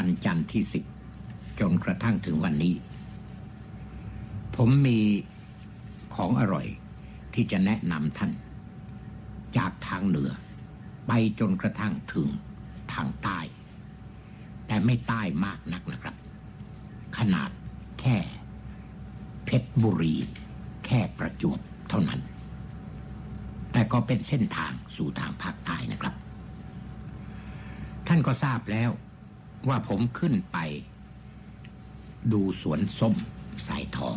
วันจันทร์ที่สิบจนกระทั่งถึงวันนี้ ผมมีของอร่อยที่จะแนะนำท่าน จากทางเหนือ ไปจนกระทั่งถึงทางใต้ แต่ไม่ใต้มากนักนะครับ ขนาดแค่เพชรบุรี แค่ประจวบเท่านั้น แต่ก็เป็นเส้นทางสู่ทางภาคใต้นะครับ ท่านก็ทราบแล้ว ว่าผมขึ้นไป ดูสวนส้มสายทอง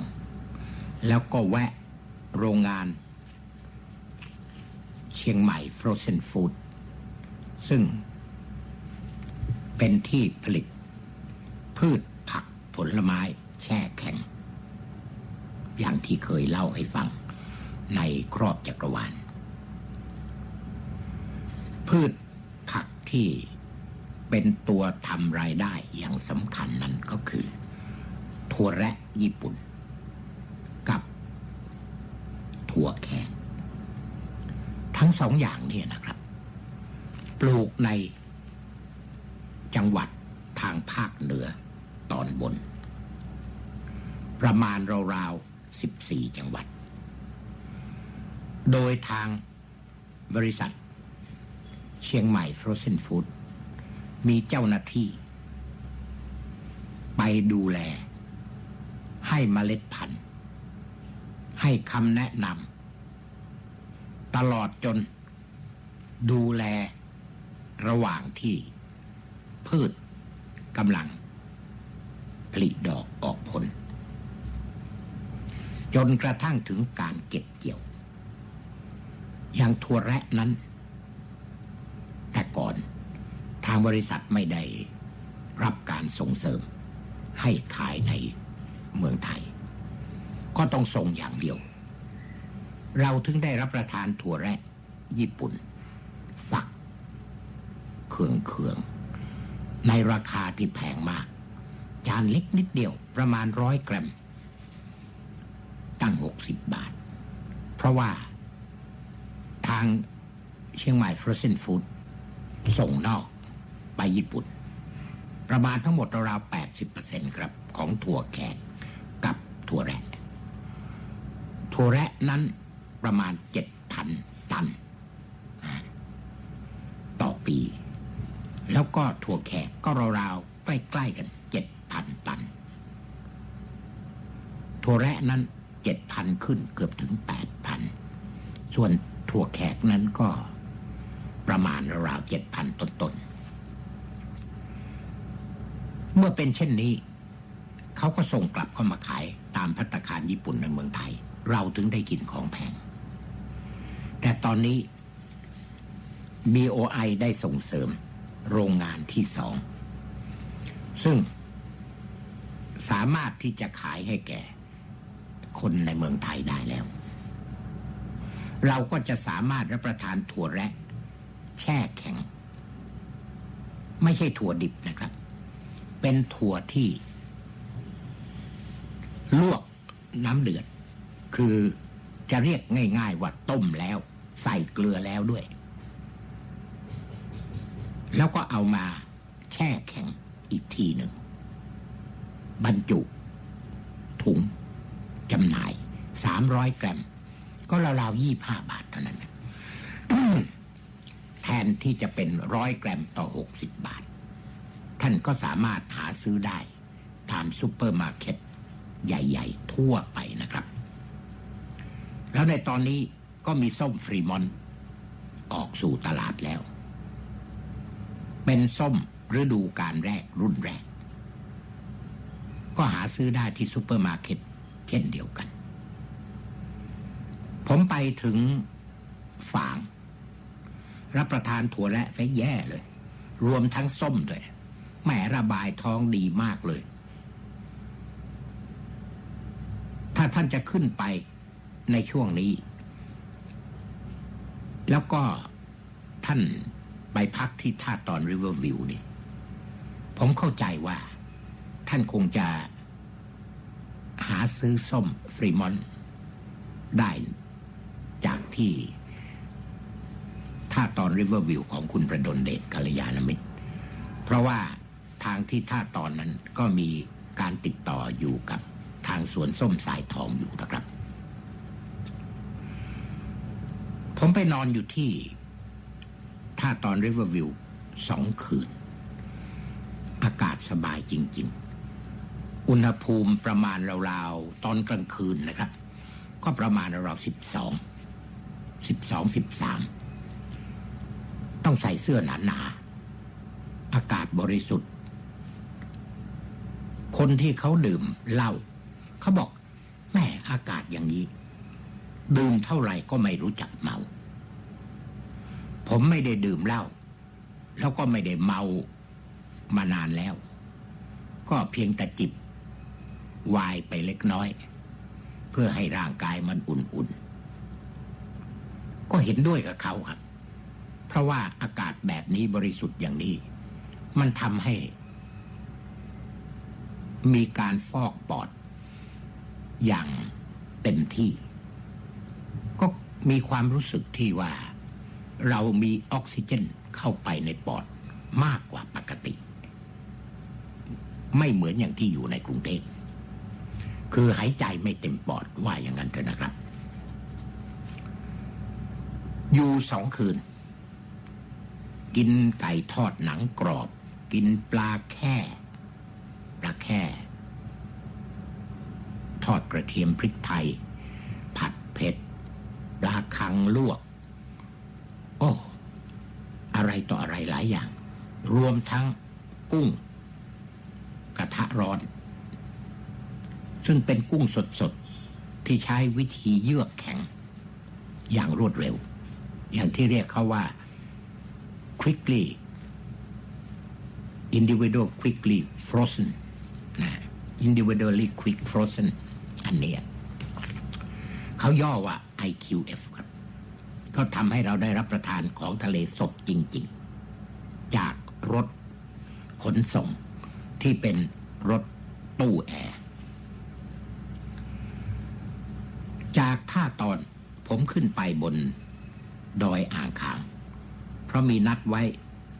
แล้วก็แวะโรงงาน เชียงใหม่ Frozen Food ซึ่งเป็นที่ผลิต พืชผักผลไม้แช่แข็ง อย่างที่เคยเล่าให้ฟังในครอบจักรวาล พืชผักที่ เป็นตัวทำรายได้อย่างสำคัญนั้นก็คือถั่วแระญี่ปุ่น กับถั่วแขกทั้งสองอย่างนี่นะครับ ปลูกในจังหวัดทางภาคเหนือตอนบน ประมาณราวๆ14 จังหวัด โดยทางบริษัทเชียงใหม่ Frozen Food มีเจ้าหน้าที่ ไปดูแล ให้เมล็ดพันธุ์ ให้คำแนะนำตลอดจน ดูแลระหว่างที่ พืชกำลัง ผลิดอกออกผล จนกระทั่งถึงการเก็บเกี่ยว อย่างถั่วแระนั้น แต่ก่อนทางบริษัทไม่ได้รับการส่งเสริมให้ขายในเมืองไทย ก็ต้องส่งอย่างเดียว เราถึงได้รับประทานถั่วแระญี่ปุ่น ฝักเคืองเคืองๆในราคาที่แพงมาก จานเล็กนิดเดียวประมาณร้อยกรัม ตั้งหกสิบบาท เพราะว่าทางเชียงใหม่ Frozen Food ส่งนอก ไปญี่ปุ่น ประมาณทั้งหมดราวๆ80%ครับ ของถั่วแขกกับถั่วแระถั่วแระนั้นประมาณ 7,000 ตันต่อปี แล้วก็ถั่วแขกก็ราวๆใกล้ๆกัน 7,000 ตันถั่วแระนั้น 7,000 ขึ้นเกือบถึง 8,000 ส่วนถั่วแขกนั้นก็ประมาณราวๆ7,000 ต้นๆ มื่อเป็นเช่นนี้ เขาก็ส่งกลับเข้ามาขายตามพัตตาคารญี่ปุ่นในเมืองไทย เราถึงได้กินของแพง แต่ตอนนี้ BOI ได้ส่งเสริมโรงงานที่สอง ซึ่งสามารถที่จะขายให้แก่ คนในเมืองไทยได้แล้ว เราก็จะสามารถรับประทานถั่วแระแช่แข็ง ไม่ใช่ถั่วดิบนะครับ เป็นถั่วที่ ลวกน้ำเดือด คือจะเรียกง่าย ๆ ว่าต้มแล้ว ใส่เกลือแล้วด้วย แล้วก็เอามาแช่แข็งอีกทีหนึ่ง บรรจุ ถุงจำหน่ายสามร้อยกรัม ก็ราวๆยี่ห้าบาทเท่านั้น แทนที่จะเป็นร้อยกรัมต่อหกสิบบาท ท่านก็สามารถหาซื้อได้ ตามซูเปอร์มาร์เก็ตใหญ่ ๆ ทั่วไปนะครับ แล้วในตอนนี้ก็มีส้มฟรีมอน ออกสู่ตลาดแล้ว เป็นส้มฤดูการแรกรุ่นแรก ก็หาซื้อได้ที่ซูเปอร์มาร์เก็ตเช่นเดียวกัน ผมไปถึงฝาง รับประทานถั่วและซะแย่เลย รวมทั้งส้มด้วย แหมระบายท้องดีมากเลย ถ้าท่านจะขึ้นไปในช่วงนี้ แล้วก็ท่านไปพักที่ท่าตอนริเวอร์วิวนี่ผมเข้าใจว่า ท่านคงจะหาซื้อส้มฟรีมอนต์ได้จากที่ท่าตอนริเวอร์วิวของคุณประดลเดชกัลยาณมิตร เพราะว่า ทางที่ท่าตอนนั้นก็มีการติดต่ออยู่กับทางสวนส้มสายทองอยู่นะครับ ผมไปนอนอยู่ที่ท่าตอนริเวอร์วิวสองคืน อากาศสบายจริง ๆ อุณหภูมิประมาณราวๆ ตอนกลางคืนนะครับ ก็ประมาณราวสิบสองสิบสองสิบสามต้องใส่เสื้อหนาๆอากาศบริสุทธิ์ คนที่เขาดื่มเหล้าเขาบอกแม่อากาศอย่างนี้ ดื่มเท่าไหร่ก็ไม่รู้จักเมา ผมไม่ได้ดื่มเหล้าแล้วก็ไม่ได้เมามานานแล้ว ก็เพียงแต่จิบวายไปเล็กน้อย เพื่อให้ร่างกายมันอุ่นๆ ก็เห็นด้วยกับเขาครับ เพราะว่าอากาศแบบนี้บริสุทธิ์อย่างนี้ มันทำให้ มีการฟอกปอด อย่างเต็มที่ ก็มีความรู้สึกที่ว่า เรามีออกซิเจนเข้าไปในปอดมากกว่าปกติ ไม่เหมือนอย่างที่อยู่ในกรุงเทพคือหายใจไม่เต็มปอดว่าอย่างนั้นเถอะนะครับ อยู่สองคืน กินไก่ทอดหนังกรอบ กินปลาแค่ ปลาแค่ ทอดกระเทียมพริกไทย ผัดเผ็ดปลาคังลวก โอ้ อะไรต่ออะไรหลายอย่าง รวมทั้งกุ้ง กระทะร้อน ซึ่งเป็นกุ้งสดๆ ที่ใช้วิธีเยือกแข็ง อย่างรวดเร็ว อย่างที่เรียกเขาว่า quickly individual quickly frozen นะ individually quick frozen อันเนี้ยเขาย่อว่า IQF ครับ ก็ทำให้เราได้รับประทานของทะเลสดจริง ๆ จากรถขนส่งที่เป็นรถตู้แอร์ จากท่าตอนผมขึ้นไปบนดอยอ่างขาง เพราะมีนัดไว้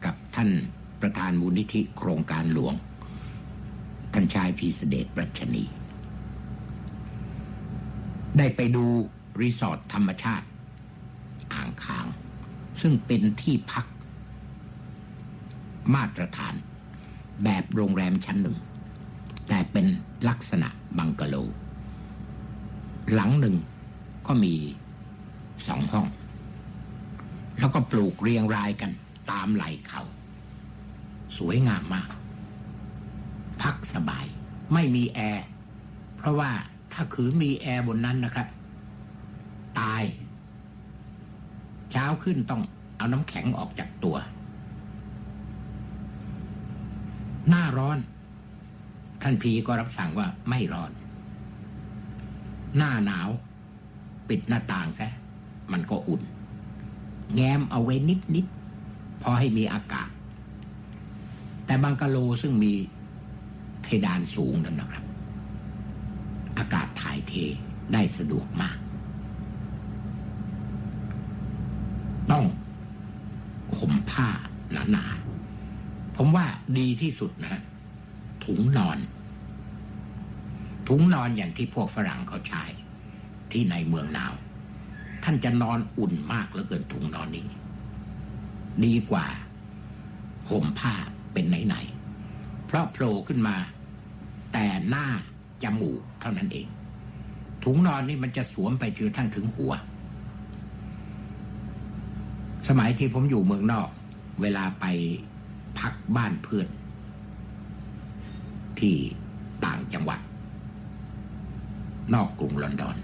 กับท่านประธานมูลนิธิโครงการหลวง ท่านชายพีเสเดชปรัชนี ได้ไปดูรีสอร์ทธรรมชาติ อ่างขาง ซึ่งเป็นที่พัก มาตรฐาน แบบโรงแรมชั้นหนึ่ง แต่เป็นลักษณะบังกะโล หลังหนึ่งก็มีสองห้อง แล้วก็ปลูกเรียงรายกันตามไหล่เขา สวยงามมาก พักสบาย ไม่มีแอร์ เพราะว่าถ้าคือมีแอร์บนนั้นนะครับ ตาย เช้าขึ้นต้องเอาน้ำแข็งออกจากตัว หน้าร้อน ท่านพีก็รับสั่งว่าไม่ร้อน หน้าหนาว ปิดหน้าต่างซะ มันก็อุ่น แง้มเอาไว้นิดนิดๆพอให้มีอากาศ แต่บังกะโลซึ่งมี เพดานสูงนั่นนะครับ อากาศถ่ายเทได้สะดวกมาก ต้องห่มผ้าหนาๆผมว่าดีที่สุดนะฮะถุงนอน ถุงนอนอย่างที่พวกฝรั่งเขาใช้ ที่ในเมืองหนาว ท่านจะนอนอุ่นมากเหลือเกินถุงนอนนี้ ดีกว่าห่มผ้าเป็นไหนๆ ราะโผล่ขึ้นมา แต่หน้าจมูกเท่านั้นเอง ถุงนอนนี่มันจะสวมไปจนทั่งถึงหัว สมัยที่ผมอยู่เมืองนอก เวลาไปพักบ้านเพื่อน ที่ต่างจังหวัด นอกกรุงลอนดอน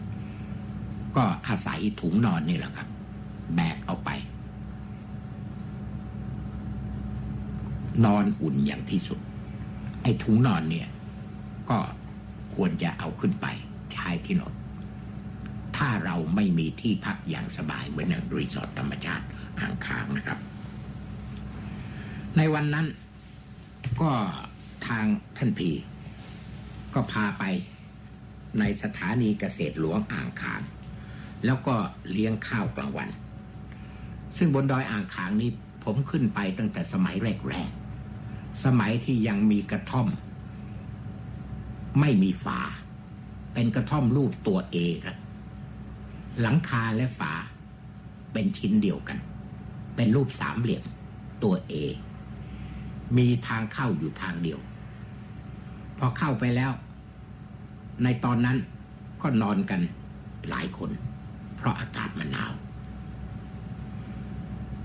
ก็อาศัยถุงนอนนี่แหละครับ แบกเอาไป นอนอุ่นอย่างที่สุด ไอ้ถุงนอนเนี่ย ก็ควรจะเอาขึ้นไปใช้ที่นอนถ้าเราไม่มีที่พักอย่างสบายเหมือนอย่างรีสอร์ทธรรมชาติอ่างค้างนะครับ ในวันนั้นก็ทางท่านพีก็พาไปในสถานีเกษตรหลวงอ่างขาง แล้วก็เลี้ยงข้าวกลางวัน ซึ่งบนดอยอ่างขางนี้ผมขึ้นไปตั้งแต่สมัยแรก สมัยที่ยังมีกระท่อม ไม่มีฝา เป็นกระท่อมรูปตัวเอครับหลังคาและฝา เป็นชิ้นเดียวกัน เป็นรูปสามเหลี่ยมตัวเอมีทางเข้าอยู่ทางเดียว พอเข้าไปแล้ว ในตอนนั้นก็นอนกันหลายคน เพราะอากาศมันหนาว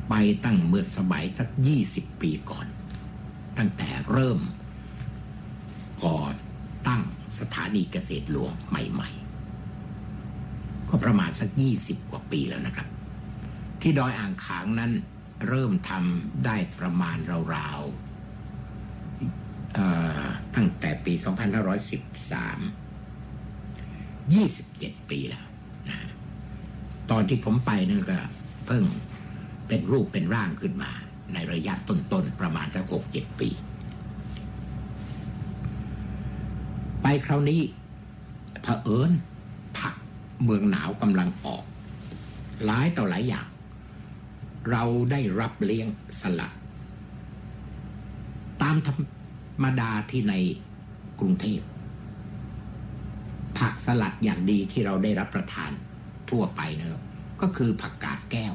ไปตั้งเมื่อสมัยสักยี่สิบปีก่อน ตั้งแต่เริ่มก่อตั้งสถานีเกษตรหลวงใหม่ ๆ ก็ประมาณสักยี่สิบกว่าปีแล้วนะครับ ที่ดอยอ่างขางนั้นเริ่มทำได้ประมาณราวๆตั้งแต่ปี 2513 27 ปีแล้วนะตอนที่ผมไปนั่นก็เพิ่งเป็นรูปเป็นร่างขึ้นมาในระยะต้นๆ ประมาณสักหก เจ็ดปี ไปคราวนี้เผอิญผักเมืองหนาวกำลังออก หลายต่อหลายอย่าง เราได้รับเลี้ยงสลัดตามธรรมดาที่ในกรุงเทพผักสลัดอย่างดีที่เราได้รับประทานทั่วไปนะครับก็คือผักกาดแก้ว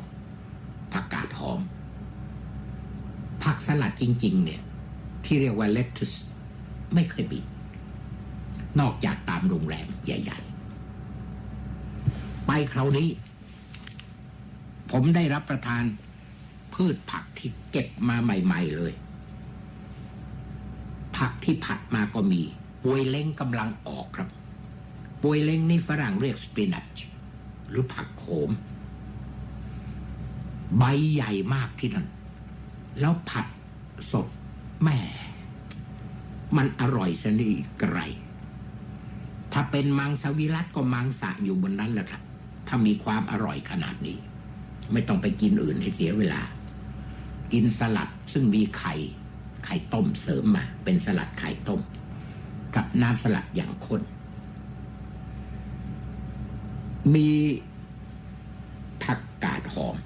ผักกาดหอม ผักสลัดจริง ๆ เนี่ย ที่เรียกว่าเลตุสไม่เคยมีนอกจากตามโรงแรมใหญ่ ๆ ไปคราวนี้ ผมได้รับประทานพืชผักที่เก็บมาใหม่ ๆ เลย ผักที่ผัดมาก็มีปวยเล้งกำลังออกครับปวยเล้งนี่ฝรั่งเรียกสปินัชหรือผักโขม ใบใหญ่มากที่นั่น แล้วผัดสดแม่มันอร่อยสนีไกรถ้าเป็นมังสวิรัตก็มังสะอยู่บนนั้นแหละครับ ถ้ามีความอร่อยขนาดนี้ ไม่ต้องไปกินอื่นให้เสียเวลา กินสลัดซึ่งมีไข่ ไข่ต้มเสริมมา เป็นสลัดไข่ต้ม กับน้ำสลัดอย่างข้น มีผักกาดหอม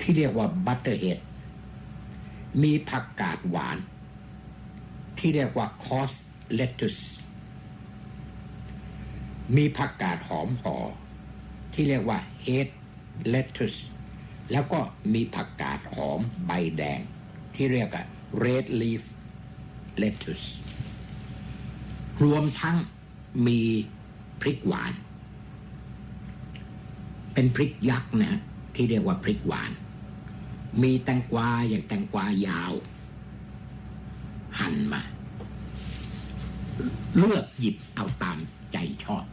ที่เรียกว่าบัตเตอร์เฮด มีผักกาดหวาน ที่เรียกว่าคอสเลตุสมีผักกาดหอมห่อที่เรียกว่าเฮดเลตุสแล้วก็มีผักกาดหอมใบแดง ที่เรียกว่า red leaf lettuce รวมทั้งมีพริกหวาน เป็นพริกยักษ์นะที่เรียกว่าพริกหวาน มีแตงกวาอย่างแตงกวายาว หั่นมา เลือกหยิบเอาตามใจชอบ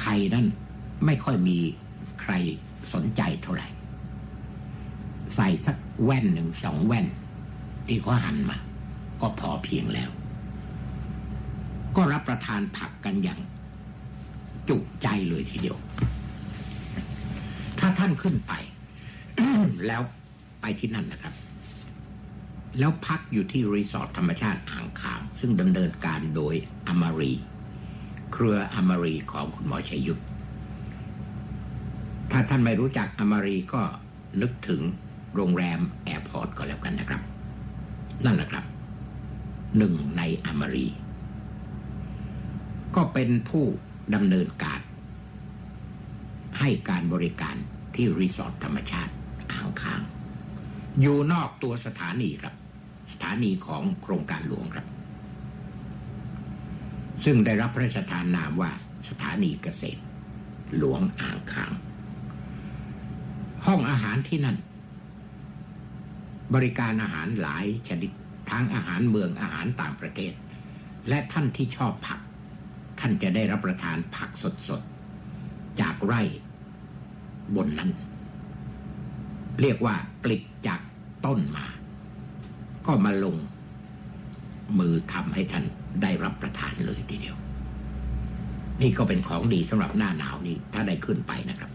ไข่นั่นไม่ค่อยมีใครสนใจเท่าไหร่ ใส่สักแว่นหนึ่งสองแว่นที่เขาหั่นมา ก็พอเพียงแล้ว ก็รับประทานผักกันอย่าง จุใจเลยทีเดียว ถ้าท่านขึ้นไป แล้วไปที่นั่นนะครับ แล้วพักอยู่ที่รีสอร์ทธรรมชาติอ่างขางซึ่งดำเนินการโดยอมารี เครืออมารีของคุณหมอชัยยุทธถ้าท่านไม่รู้จักอมารีก็นึกถึงโรงแรมแอร์พอร์ตก็แล้วกันนะครับ นั่นแหละครับหนึ่งในอมารี ก็เป็นผู้ดำเนินการ ให้การบริการที่รีสอร์ทธรรมชาติ อ่างค้าง อยู่นอกตัวสถานีครับ สถานีของโครงการหลวงครับ ซึ่งได้รับพระราชทานนามว่าสถานีเกษตร หลวงอ่างค้าง ห้องอาหารที่นั่น บริการอาหารหลายชนิดทั้งอาหารเมืองอาหารต่างประเทศ และท่านที่ชอบผัก ท่านจะได้รับประทานผักสดๆ จากไร่บนนั้น เรียกว่าปลิกจากต้นมา ก็มาลงมือทำให้ท่านได้รับประทานเลยทีเดียว นี่ก็เป็นของดีสำหรับหน้าหนาวนี้ถ้าได้ขึ้นไปนะครับ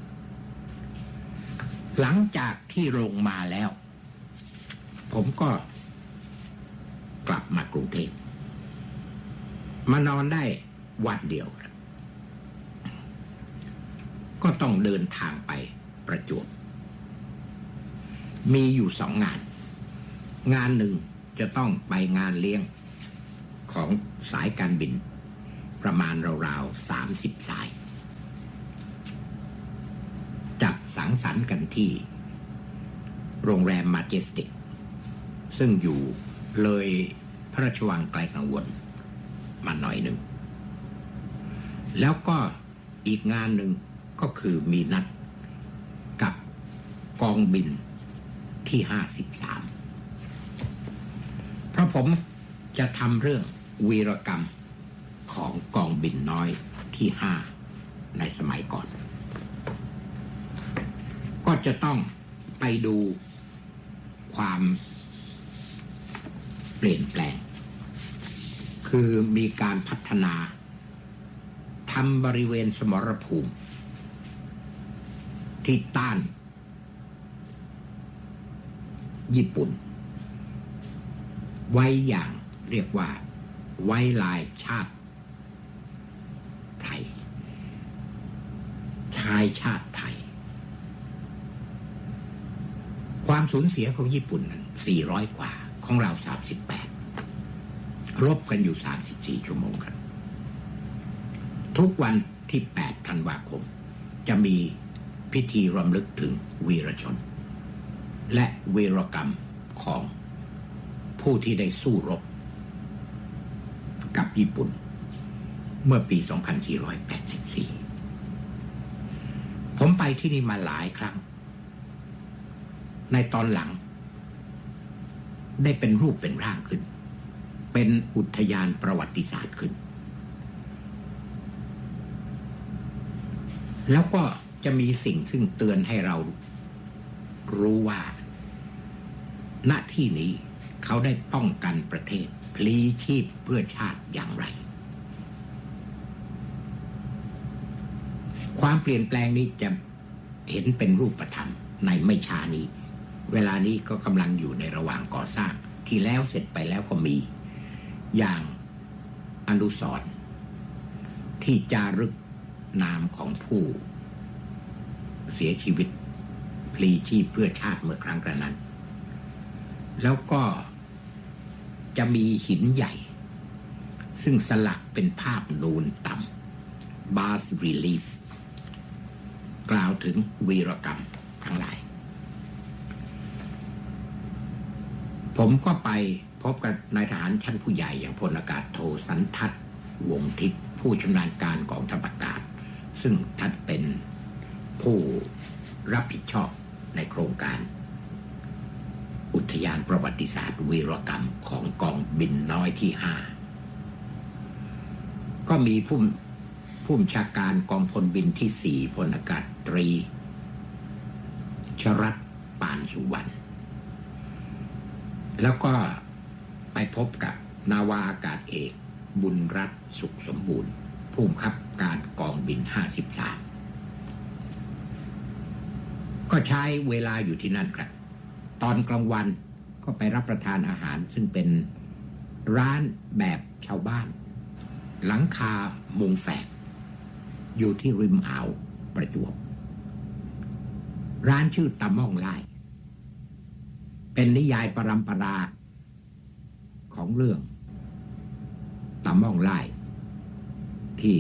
หลังจากที่ลงมาแล้ว ผมก็กลับมากรุงเทพมานอนได้วันเดียวก็ต้องเดินทางไปประจวบ มีอยู่สองงาน งานหนึ่งจะต้องไปงานเลี้ยงของสายการบิน ประมาณราวๆสามสิบสาย จับสังสรรค์กันที่ โรงแรมมาเจสติก ซึ่งอยู่เลยพระราชวังไกลกังวล มาหน่อยหนึ่ง แล้วก็อีกงานหนึ่งก็คือมีนัดกับกองบิน ที่ห้าสิบสามเพราะผมจะทำเรื่องวีรกรรมของกองบินน้อยที่ห้าในสมัยก่อน ก็จะต้องไปดูความเปลี่ยนแปลง คือมีการพัฒนาทำบริเวณสมรภูมิ ที่ต้าน ญี่ปุ่น ไว้อย่างเรียกว่า ไว้ลายชาติไทย ชายชาติไทย ความสูญเสียของญี่ปุ่นนั้น400 กว่า ของเรา 38 รบกันอยู่ 34 ชั่วโมงครับ ทุกวันที่8ธันวาคม จะมีพิธีรำลึกถึงวีรชน และเวรกรรมของผู้ที่ได้สู้รบ กับญี่ปุ่น เมื่อปี 2484 ผมไปที่นี่มาหลายครั้ง ในตอนหลัง ได้เป็นรูปเป็นร่างขึ้น เป็นอุทยานประวัติศาสตร์ขึ้น แล้วก็จะมีสิ่งซึ่งเตือนให้เรา รู้ว่าณที่นี้เขาได้ป้องกันประเทศ พลีชีพเพื่อชาติอย่างไร ความเปลี่ยนแปลงนี้จะเห็นเป็นรูปธรรมในไม่ช้านี้ เวลานี้ก็กำลังอยู่ในระหว่างก่อสร้าง ที่แล้วเสร็จไปแล้วก็มี อย่างอนุสรที่จารึกนามของผู้เสียชีวิต พลีชีพเพื่อชาติเมื่อครั้งกระนั้น แล้วก็จะมีหินใหญ่ ซึ่งสลักเป็นภาพนูนต่ำ bas relief กล่าวถึงวีรกรรมทั้งหลาย ผมก็ไปพบกับนายทหารชั้นผู้ใหญ่อย่างพลอากาศโทสันทัศน์วงศ์ทิพย์ผู้ชำนาญการกองทัพอากาศ ซึ่งท่านเป็นผู้ รับผิดชอบในโครงการ อุทยานประวัติศาสตร์วีรกรรมของกองบินน้อยที่ห้าก็มีผู้ผู้บัญชาการกองพลบินที่สี่พลอากาศตรี ชรัตปานสุวรรณแล้วก็ไปพบกับนาวาอากาศเอก บุญรัตสุขสมบูรณ์ ผู้บังคับการกองบิน 53 ก็ใช้เวลาอยู่ที่นั่นครับ ตอนกลางวันก็ไปรับประทานอาหาร ซึ่งเป็นร้านแบบชาวบ้าน หลังคามุงแฝก อยู่ที่ริมอ่าวประจวบ ร้านชื่อตะม่องไล่เป็นนิยายปรำปราของเรื่องตะม่องไล่ที่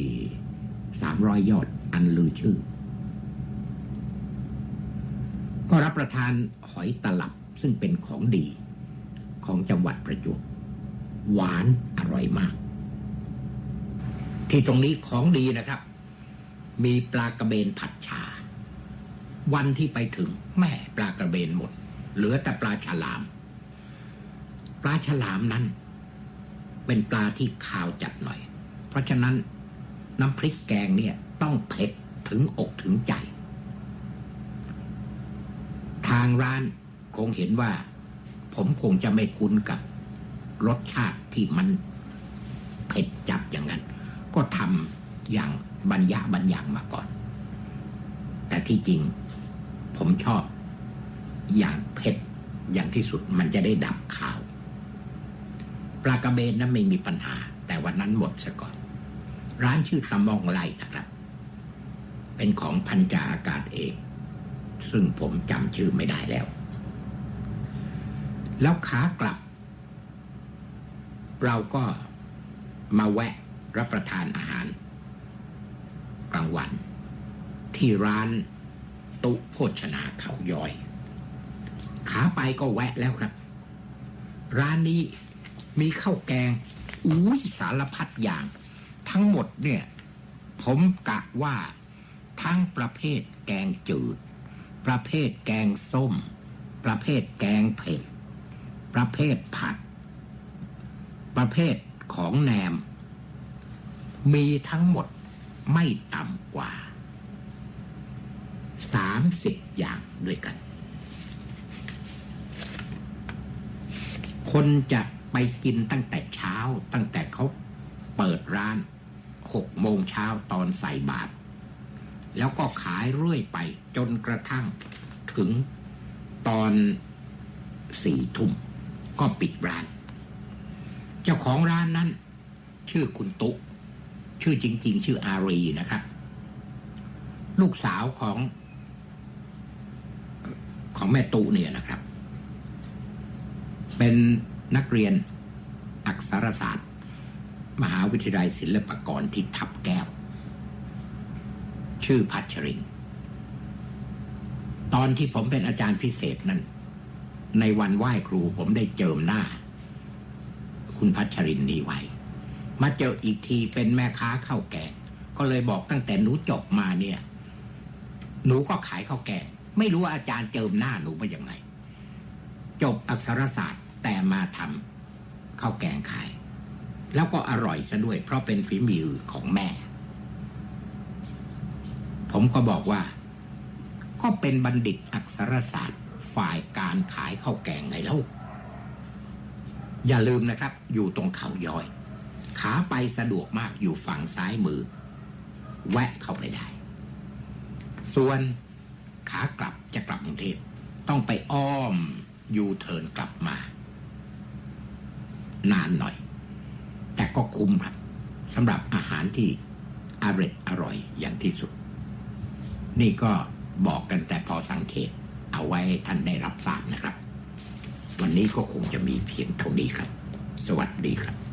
สามร้อยยอดอันลือชื่อ ก็รับประทานหอยตลับซึ่งเป็นของดีของจังหวัดประจวบหวานอร่อยมาก ที่ตรงนี้ของดีนะครับ มีปลากระเบนผัดชา วันที่ไปถึงแม่ปลากระเบนหมด เหลือแต่ปลาฉลาม ปลาฉลามนั้น เป็นปลาที่ขาวจัดหน่อย เพราะฉะนั้นน้ำพริกแกงเนี่ยต้องเผ็ดถึงอกถึงใจางร้านคงเห็นว่า ผมคงจะไม่คุ้นกับรสชาติที่มันเผ็ดจัดอย่างนั้น ก็ทำอย่างบรรยะบรรยังมาก่อน แต่ที่จริงผมชอบอย่างเผ็ดอย่างที่สุดมันจะได้ดับข่าว ปลากระเบนนั้นไม่มีปัญหา แต่วันนั้นหมดซะก่อน ร้านชื่อตะมองไล่นะครับ เป็นของพันจาอากาศเอง ซึ่งผมจำชื่อไม่ได้แล้ว แล้วขากลับ เราก็มาแวะรับประทานอาหาร กลางวัน ที่ร้านตุโภชนาเขาย้อย ขาไปก็แวะแล้วครับ ร้านนี้มีข้าวแกงอุ้ยสารพัดอย่าง ทั้งหมดเนี่ย ผมกะว่าทั้งประเภทแกงจืด ประเภทแกงส้ม ประเภทแกงเผ็ด ประเภทผัด ประเภทของแหนม มีทั้งหมดไม่ต่ำกว่าสามสิบอย่างด้วยกัน คนจะไปกินตั้งแต่เช้าตั้งแต่เขาเปิดร้านหกโมงเช้าตอนใส่บาตร แล้วก็ขายเรื่อยไปจนกระทั่งถึงตอนสี่ทุ่มก็ปิดร้าน เจ้าของร้านนั้น ชื่อคุณตุ๊ชื่อจริง ๆ ชื่ออารีนะครับ ลูกสาวของของแม่ตุเนี่ยนะครับ เป็นนักเรียนอักษรศาสตร์ มหาวิทยาลัยศิลปากรที่ทับแก้ว ชื่อพัชรินตอนที่ผมเป็นอาจารย์พิเศษนั้น ในวันไหว้ครูผมได้เจิมหน้า คุณพัชรินนี้ไว้ มาเจออีกทีเป็นแม่ค้าข้าวแกงก็เลยบอกตั้งแต่หนูจบมาเนี่ย หนูก็ขายข้าวแกงไม่รู้ว่าอาจารย์เจิมหน้าหนูมาอย่างไง จบอักษรศาสตร์แต่มาทำข้าวแกงขาย แล้วก็อร่อยซะด้วยเพราะเป็นฝีมือของแม่ ผมก็บอกว่า ก็เป็นบัณฑิตอักษรศาสตร์ฝ่ายการขายข้าวแกงไงเล่าอย่าลืมนะครับ อยู่ตรงเขาย้อย ขาไปสะดวกมากอยู่ฝั่งซ้ายมือ แวะเข้าไปได้ ส่วนขากลับจะกลับกรุงเทพต้องไปอ้อมยูเทิร์นกลับมา นานหน่อย แต่ก็คุ้มครับสำหรับอาหารที่อร่อยอร่อยอย่างที่สุด นี่ก็บอกกันแต่พอสังเกตเอาไว้ให้ท่านได้รับทราบนะครับ วันนี้ก็คงจะมีเพียงเท่านี้ครับ สวัสดีครับ